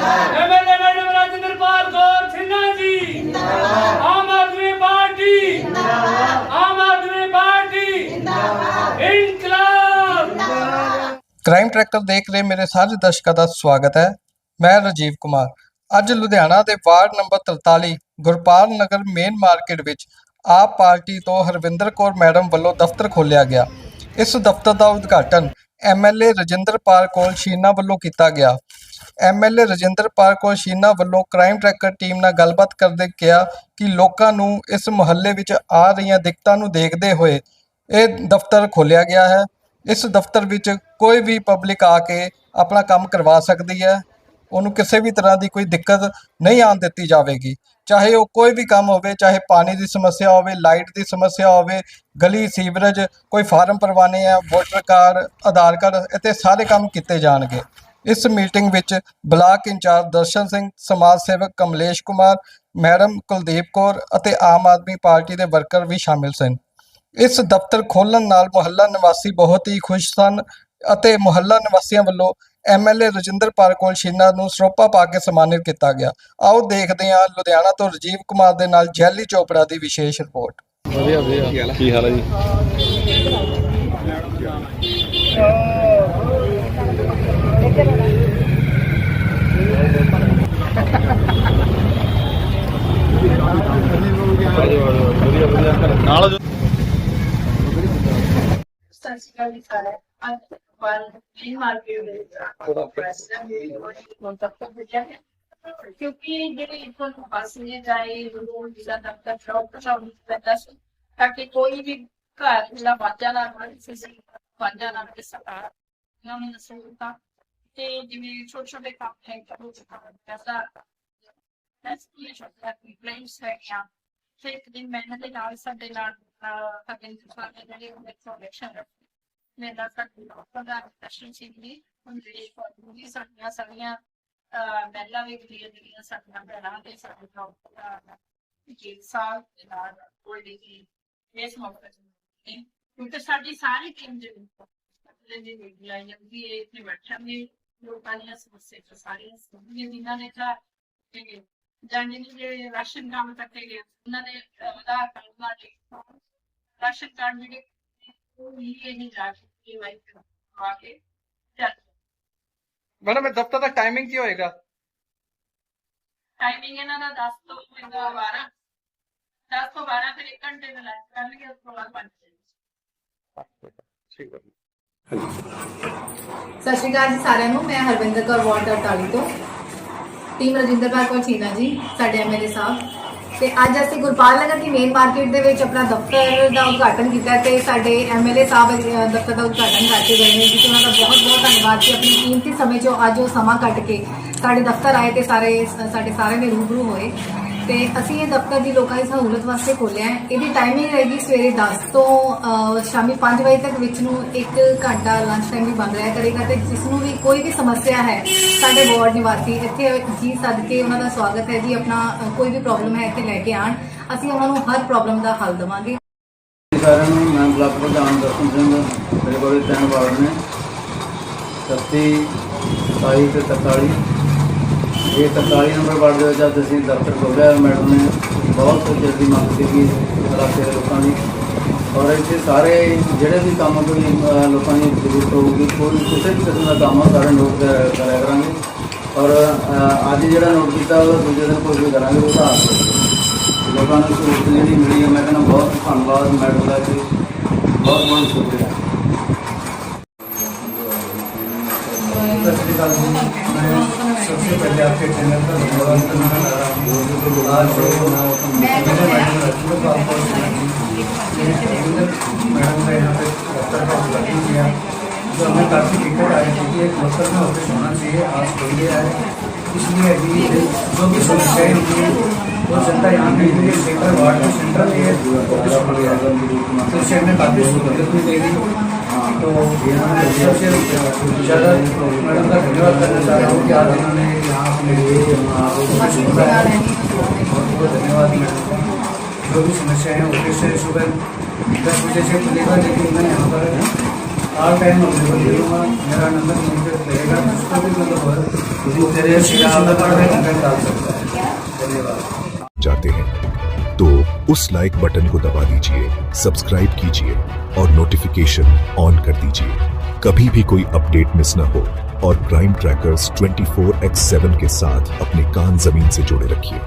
MLA madam Rajinderpal Kaur Sinna ji. ਜਿੰਦਾਬਾਦ। Aam Aadmi party. ਜਿੰਦਾਬਾਦ। Aam Aadmi party. ਜਿੰਦਾਬਾਦ। ਇਨਕਲਾਬ। ਕ੍ਰਾਈਮ ਟਰੈਕਟਰ ਦੇਖ ਰਹੇ ਮੇਰੇ ਸਾਰੇ ਦਰਸ਼ਕਾਂ ਦਾ ਸਵਾਗਤ ਹੈ। ਮੈਂ ਰਾਜੀਵ ਕੁਮਾਰ। ਅੱਜ ਲੁਧਿਆਣਾ ਦੇ ward number 43 Gurpal Nagar main market ਵਿੱਚ ਆਪ ਪਾਰਟੀ ਤੋਂ ਹਰਵਿੰਦਰ ਕੌਰ ਮੈਡਮ ਵੱਲੋਂ ਦਫ਼ਤਰ ਖੋਲ੍ਹਿਆ ਗਿਆ। ਇਸ ਦਫ਼ਤਰ ਦਾ ਉਦਘਾਟਨ ਐਮਐਲਏ ਰਜਿੰਦਰਪਾਲ ਕੌਰ ਸ਼ੀਨਾ ਵੱਲੋਂ ਕੀਤਾ ਗਿਆ। ਐਮਐਲਏ ਰਜਿੰਦਰਪਾਲ ਕੌਰ ਸ਼ੀਨਾ ਵੱਲੋਂ ਕ੍ਰਾਈਮ ਟਰੈਕਰ ਟੀਮ ਨਾਲ ਗੱਲਬਾਤ ਕਰਦੇ ਕਿਹਾ ਕਿ ਲੋਕਾਂ ਨੂੰ ਇਸ ਮੁਹੱਲੇ ਵਿੱਚ ਆ ਰਹੀਆਂ ਦਿੱਕਤਾਂ ਨੂੰ ਦੇਖਦੇ ਹੋਏ ਇਹ ਦਫ਼ਤਰ ਖੋਲ੍ਹਿਆ ਗਿਆ ਹੈ। ਇਸ ਦਫ਼ਤਰ ਵਿੱਚ ਕੋਈ ਵੀ ਪਬਲਿਕ ਆ ਕੇ ਆਪਣਾ ਕੰਮ ਕਰਵਾ ਸਕਦੀ ਹੈ। ਉਹਨੂੰ ਕਿਸੇ ਵੀ ਤਰ੍ਹਾਂ ਦੀ ਕੋਈ ਦਿੱਕਤ ਨਹੀਂ ਆਉਣ ਦਿੱਤੀ ਜਾਵੇਗੀ। ਚਾਹੇ ਉਹ ਕੋਈ ਵੀ ਕੰਮ ਹੋਵੇ, ਚਾਹੇ ਪਾਣੀ ਦੀ ਸਮੱਸਿਆ ਹੋਵੇ, ਲਾਈਟ ਦੀ ਸਮੱਸਿਆ ਹੋਵੇ, ਗਲੀ, ਸੀਵਰੇਜ, ਕੋਈ ਫਾਰਮ ਭਰਵਾਣੇ ਆ, ਵੋਟਰ ਕਾਰਡ, ਆਧਾਰ ਕਾਰਡ ਅਤੇ ਸਾਰੇ ਕੰਮ ਕੀਤੇ ਜਾਣਗੇ। ਇਸ ਮੀਟਿੰਗ ਵਿੱਚ ਬਲਾਕ ਇੰਚਾਰਜ ਦਰਸ਼ਨ ਸਿੰਘ ਸਮਾਜ ਸੇਵਕ ਕਮਲੇਸ਼ ਕੁਮਾਰ ਮੈਡਮ ਕੁਲਦੀਪ ਕੌਰ ਅਤੇ ਆਮ ਆਦਮੀ ਪਾਰਟੀ ਦੇ ਵਰਕਰ ਵੀ ਸ਼ਾਮਿਲ ਸਨ। ਇਸ ਦਫ਼ਤਰ ਖੋਲਣ ਨਾਲ ਮੁਹੱਲਾ ਨਿਵਾਸੀ ਬਹੁਤ ਹੀ ਖੁਸ਼ ਸਨ ਅਤੇ ਮੁਹੱਲਾ ਨਿਵਾਸੀਆਂ ਵੱਲੋਂ ਐਮਐਲਏ ਰਜਿੰਦਰਪਾਲ ਕੌਰ ਸ਼ੀਨਾ ਨੂੰ ਸਰੋਪਾ ਪਾ ਕੇ ਸਨਮਾਨਿਤ ਕੀਤਾ ਗਿਆ। ਆਓ ਦੇਖਦੇ ਹਾਂ ਲੁਧਿਆਣਾ ਤੋਂ ਰਜੀਵ ਕੁਮਾਰ ਦੇ ਨਾਲ ਜੈਲੀ ਚੋਪੜਾ ਦੀ ਵਿਸ਼ੇਸ਼ ਰਿਪੋਰਟ। ਵਧੀਆ ਵਧੀਆ। ਕੀ ਹਾਲ ਹੈ ਜੀ ਵਧੀਆ ਵਧੀਆ ਨਾਲ ਜੋ ਸਤਿ ਸ਼੍ਰੀ ਅਕਾਲ ਜੀ ਸਾਰਿਆਂ ਨੂੰ। ਅੱਜ ਵਨ ਜੀ ਮਾਰਕੀਟ ਦੇ ਵਿੱਚ ਪ੍ਰੈਸਿਡੈਂਟ ਦੀ ਉਹ ਦਫ਼ਤਰ ਭੇਜਿਆ ਹੈ ਕਿਉਂਕਿ ਜਿਹੜੀ ਇਥੋਂ ਬੱਸ ਨੇ ਜਾਏ ਉਹ ਜਿਹੜਾ ਦਫ਼ਤਰ ਚੌਕ ਪਛਾਉਣ ਪੈਂਦਾ ਸੀ ਤਾਂ ਕਿ ਕੋਈ ਵੀ ਘਰ ਜਿਹੜਾ ਵਾਜਾ ਨਾ ਹੋਵੇ ਕਿਸੇ ਵਾਜਾ ਨਾ ਹੋਵੇ ਸਰਕਾਰ ਇਹਨਾਂ ਨੂੰ ਸਹੂਲਤਾਂ ਤੇ ਜਿਵੇਂ ਛੋਟੇ ਛੋਟੇ ਕੰਮ ਹੈ ਕਰੋ ਪੈਸਾ ਐਸਪੀ ਛੋਟਾ ਕੰਪਲੇਂਟਸ ਹੈ ਜਾਂ ਤੇ ਇੱਕ ਦਿਨ ਮਿਹਨਤ ਦੇ ਨਾਲ ਸਾਡੇ ਨਾਲ ਸਾਡੇ ਜਿਹੜੇ ਉਹਦੇ ਪ੍ਰੋਡਕਸ਼ਨ ਰੱਖੇ ਮੇਰਾ ਸਾਡੀ ਪ੍ਰਧਾਨ ਦਰਸ਼ਨ ਸਿੰਘ ਜੀ ਹੁੰਦੀ ਫੋਰਮੂਲੀ ਸਾਡੀਆਂ ਸਾਰੀਆਂ ਮਹਿਲਾ ਵੀ ਜਿਹੜੀਆਂ ਜਿਹੜੀਆਂ ਸਾਡੀਆਂ ਭੈਣਾਂ ਤੇ ਸਾਡੇ ਜੀ ਸਾਹਿਬ ਨਾਲ ਕੋਈ ਵੀ ਇਸ ਮੌਕੇ ਤੇ ਕਿਉਂਕਿ ਸਾਡੀ ਸਾਰੀ ਟੀਮ ਜਿਹੜੀ ਜਿਹੜੀ ਮੀਡੀਆ ਜਾਂਦੀ ਹੈ, ਇੱਥੇ ਬੈਠਾਂਗੇ। ਲੋਕਾਂ ਦੀਆਂ ਸਮੱਸਿਆਵਾਂ ਸਾਰੀਆਂ ਸੁਣੀਆਂ ਜਿਨ੍ਹਾਂ ਨੇ ਤਾਂ ਇਹ ਜਿਹੜੇ ਰਾਸ਼ਨ ਕਾਰਡ ਤੱਕ ਗਏ ਉਹਨਾਂ ਨੇ ਆਧਾਰ ਕਾਰਡ ਨਾਲ ਰਾਸ਼ਨ ਕਾਰਡ ਜਿਹੜੇ ਉਹ ਹੀ ਇਹ ਨਹੀਂ ਜਾ ਕੇ ਵਾਈ ਆ ਕੇ ਚੱਲ ਮੈਡਮ ਇਹ ਦਫ਼ਤਰ ਦਾ ਟਾਈਮਿੰਗ ਕੀ ਹੋਏਗਾ ਟਾਈਮਿੰਗ ਇਹਨਾਂ ਦਾ 10 ਤੋਂ 12 10 ਤੋਂ 12 ਫਿਰ 1 ਘੰਟੇ ਦਾ ਲੈਸ ਕਰਨਗੇ ਉਸ ਤੋਂ ਬਾਅਦ 5 ਠੀਕ ਹੈ ਸਤਿ ਸ਼੍ਰੀ ਅਕਾਲ ਜੀ ਸਾਰਿਆਂ ਨੂੰ ਮੈਂ ਹਰਵਿੰਦਰ ਕੌਰ ਵਾਰਡ 48 ਤੋਂ ਟੀਮ ਰਜਿੰਦਰਪਾਲ ਕੌਰ ਚੀਨਾ ਜੀ ਸਾਡੇ ਐਮਐਲਏ ਸਾਹਿਬ ਤੇ ਅੱਜ ਅਸੀਂ ਗੁਰਪਾਲ ਨਗਰ ਦੀ ਮੇਨ ਮਾਰਕੀਟ ਦੇ ਵਿੱਚ ਆਪਣਾ ਦਫ਼ਤਰ ਦਾ ਉਦਘਾਟਨ ਕੀਤਾ ਤੇ ਸਾਡੇ ਐਮਐਲਏ ਸਾਹਿਬ ਅਹ, ਦਫ਼ਤਰ ਦਾ ਉਦਘਾਟਨ ਕਰਕੇ ਗਏ ਨੇ ਜਿਸ ਉਹਨਾਂ ਦਾ ਬਹੁਤ ਬਹੁਤ ਧੰਨਵਾਦ ਕਿ ਆਪਣੀ ਕੀਮਤੀ ਸਮੇਂ ਚੋਂ ਅੱਜ ਉਹ ਸਮਾਂ ਕੱਢ ਕੇ ਸਾਡੇ ਦਫ਼ਤਰ ਆਏ ਤੇ ਸਾਰੇ ਸਾਡੇ ਸਾਰਿਆਂ ਦੇ ਰੂਬਰੂ ਹੋਏ। ਤੇ ਅਸੀਂ ਇਹ ਦਫ਼ਤਰ ਦੀ ਲੋਕਾਂ ਦੀ ਸਹੂਲਤ ਵਾਸਤੇ ਖੋਲਿਆ ਹੈ। ਇਹਦੀ ਟਾਈਮਿੰਗ ਰਹੇਗੀ ਸਵੇਰੇ 10 ਤੋਂ ਅਹ, ਸ਼ਾਮੀ 5 ਵਜੇ ਤੱਕ ਵਿੱਚ ਨੂੰ 1 ਘੰਟਾ ਲੰਚ ਟਾਈਮ ਵੀ ਬੰਦ ਰਿਹਾ ਕਰੇਗਾ ਤੇ ਜਿਸ ਨੂੰ ਵੀ ਕੋਈ ਵੀ ਸਮੱਸਿਆ ਹੈ ਸਾਡੇ ਵਾਰਡ ਨਿਵਾਸੀ ਇੱਥੇ ਜੀ ਸੱਦ ਕੇ ਉਹਨਾਂ ਦਾ ਸਵਾਗਤ ਹੈ ਜੀ ਆਪਣਾ ਅਹ, ਕੋਈ ਵੀ ਪ੍ਰੋਬਲਮ ਹੈ ਇੱਥੇ ਲੈ ਕੇ ਆਣ ਅਸੀਂ ਉਹਨਾਂ ਨੂੰ ਹਰ ਪ੍ਰੋਬਲਮ ਦਾ ਹੱਲ ਦੇਵਾਂਗੇ। ਸਾਰਿਆਂ ਨੂੰ ਮੈਂ ਬਲਾਕ ਪ੍ਰਧਾਨ ਦਰਸ਼ਨ ਸਿੰਘ ਮੇਰੇ ਕੋਲ ਤਿੰਨ ਵਾਰਡ ਨੇ। 37 27 ਤੇ 43 ਇਹ 43 ਨੰਬਰ ਵਾਰਡ ਦੇ ਵਿੱਚ ਅੱਜ ਅਸੀਂ ਦਫ਼ਤਰ ਖੋਲ੍ਹਿਆ ਮੈਡਮ ਨੇ ਬਹੁਤ ਜਲਦੀ ਮੰਗ ਕੀਤੀ ਇਲਾਕੇ ਦੇ ਲੋਕਾਂ ਦੀ। ਔਰ ਇੱਥੇ ਸਾਰੇ ਜਿਹੜੇ ਵੀ ਕੰਮ ਕੋਈ ਲੋਕਾਂ ਦੀ ਜ਼ਰੂਰਤ ਹੋਊਗੀ, ਕੋਈ ਕਿਸੇ ਵੀ ਕਿਸਮ ਦਾ ਕੰਮ ਸਾਰੇ ਨੋਟ ਕਰਿਆ ਕਰਾਂਗੇ। ਔਰ ਅੱਜ ਜਿਹੜਾ ਨੋਟ ਕੀਤਾ, ਉਹ ਦੂਜੇ ਦਿਨ ਕੋਈ ਵੀ ਕਰਾਂਗੇ, ਉਹ ਤਾਂ ਲੋਕਾਂ ਨੂੰ ਸਹੂਲਤ ਜਿਹੜੀ ਮਿਲੀ ਹੈ ਮੈਂ ਕਹਿੰਦਾ ਬਹੁਤ ਧੰਨਵਾਦ ਮੈਡਮ ਦਾ ਜੀ। ਬਹੁਤ ਬਹੁਤ ਸ਼ੁਕਰੀਆ। ਸਤਿ ਸ਼੍ਰੀ ਅਕਾਲ ਜੀ। सबसे पहले आपके चैनल का धन्यवाद करना रहा आज मैडम को यहाँ पे दफ्तर का उद्घाटन किया, जो हमें काफ़ी दिक्कत आई थी कि एक दफ्तर में ऑफ़िस होना चाहिए, आज खोल गया है। इसलिए अभी जो भी समस्याएँ होती हैं वो जनता यहाँ के लिए सेंटर वार्ड में सेंट्रल ये ऑफ़िस खोल गया है। तो इससे हमें काफ़ी सहूलत भी दे देगी तो सबसे ज़्यादा मैडम का धन्यवाद करना चाह रहा हूँ कि आज इन्होंने यहाँ अपने लिए बहुत बहुत धन्यवाद मैडम। जो भी समस्या है ऑफ़िस से सुबह दस बजे से खुलेगा लेकिन मैं यहाँ पर ऑल टाइम अवेलेबल दूँगा मेरा नंबर नीचे रहेगा उसको भी मतलब डाल सकता है। धन्यवाद। जाते हैं। तो उस लाइक बटन को दबा दीजिए। सब्सक्राइब कीजिए। और नोटिफिकेशन ऑन कर दीजिए। कभी भी कोई अपडेट मिस ना हो और क्राइम ट्रैकर्स 24x7 के साथ अपने कान ज़मीन से जोड़े रखिए।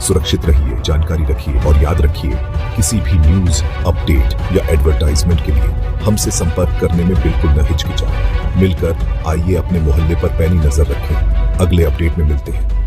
सुरक्षित रहिए, जानकारी रखिए और याद रखिए, किसी भी न्यूज़ अपडेट या एडवर्टाइजमेंट के लिए हमसे संपर्क करने में बिल्कुल न हिचकिचाएँ। मिलकर आइए अपने मोहल्ले पर पैनी नज़र रखें। अगले अपडेट में मिलते हैं।